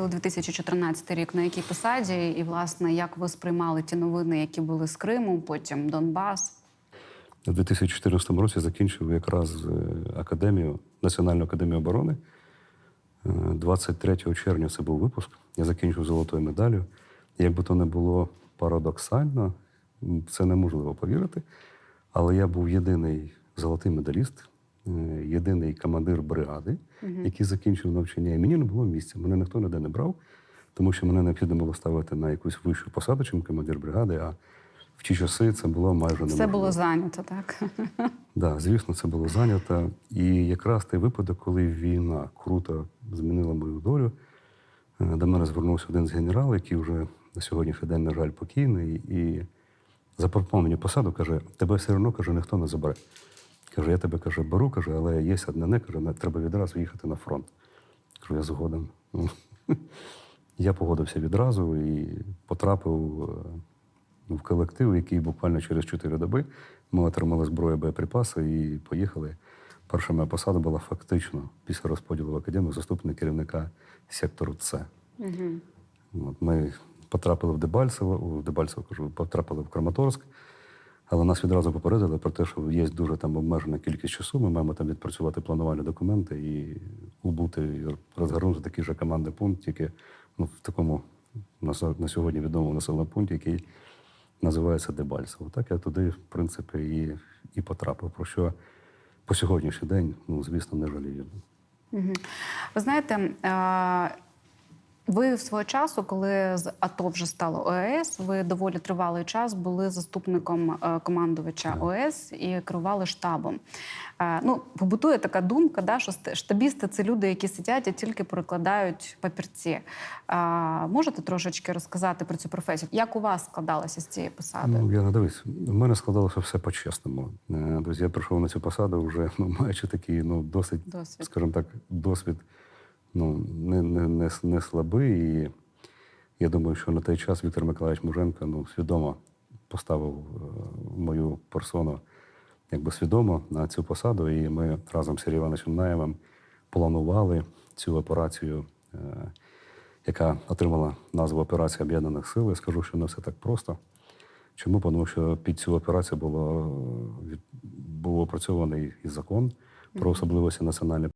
2014 рік на якій посаді, і власне як ви сприймали ті новини, які були з Криму, потім Донбас? У 2014 році закінчив якраз е, академію, Національну академію оборони. Е, 23 червня це був випуск. Я закінчив золотою медаллю. Як би то не було парадоксально, це неможливо повірити. Але я був єдиний золотий медаліст, е, єдиний командир бригади, який закінчив навчання. І мені не було місця. Мене ніхто ніде не брав, тому що мене необхідно було ставити на якусь вищу посаду, чим командир бригади. А в ті часи це було майже неможливо. Все було зайнято, так? Да, звісно, це було зайнято. І якраз той випадок, коли війна круто змінила мою долю, е, до мене звернувся один з генералів, який вже на сьогоднішній день, на жаль, покійний, і запропонував мені посаду, каже, тебе все одно каже, ніхто не забере. Каже, я тебе каже, беру, каже, але є одне не, каже, треба відразу їхати на фронт. Кажу, я згоден. Я погодився відразу і потрапив е, в колектив, який буквально через 4 доби ми отримали зброю, боєприпаси і поїхали. Перша моя посада була фактично після розподілу в академію заступник керівника сектору С. От ми потрапили в Дебальцево, в Дебальцево кажу, потрапили в Краматорськ, але нас відразу попередили про те, що є дуже там обмежена кількість часу. Ми маємо там відпрацювати планувальні документи і убути і розгорнути такий же командний пункт, тільки ну, в такому на, сьогодні відомому населеному пункті, який називається Дебальцево. Так я туди, в принципі, і, і потрапив. Про що по сьогоднішній день, ну, звісно, не жалію. Ви знаєте, е, ви в свого часу, коли з АТО вже стало ОЕС, ви доволі тривалий час були заступником е, командувача ОЕС і керували штабом. Е, Ну, побутує така думка, да, що штабісти це люди, які сидять і тільки перекладають папірці. Е, Можете трошечки розказати про цю професію? Як у вас складалося з цією посадою? Ну, я не дивись, в мене складалося все по-чесному. Е, Тобто я прийшов на цю посаду вже ну, маючи такий ну, досить, Досвід. скажімо так, досвід ну, не, не, не, не слабий. І я думаю, що на той час Віктор Миколаївич Муженко ну, свідомо поставив е, мою персону якби свідомо на цю посаду. І ми разом з Сергієм Івановичем Наєвим планували цю операцію. е, яка отримала назву Операція Об'єднаних Сил. Я скажу, що не все так просто. Чому? Тому що під цю операцію було, від- був опрацьований і закон про особливості національної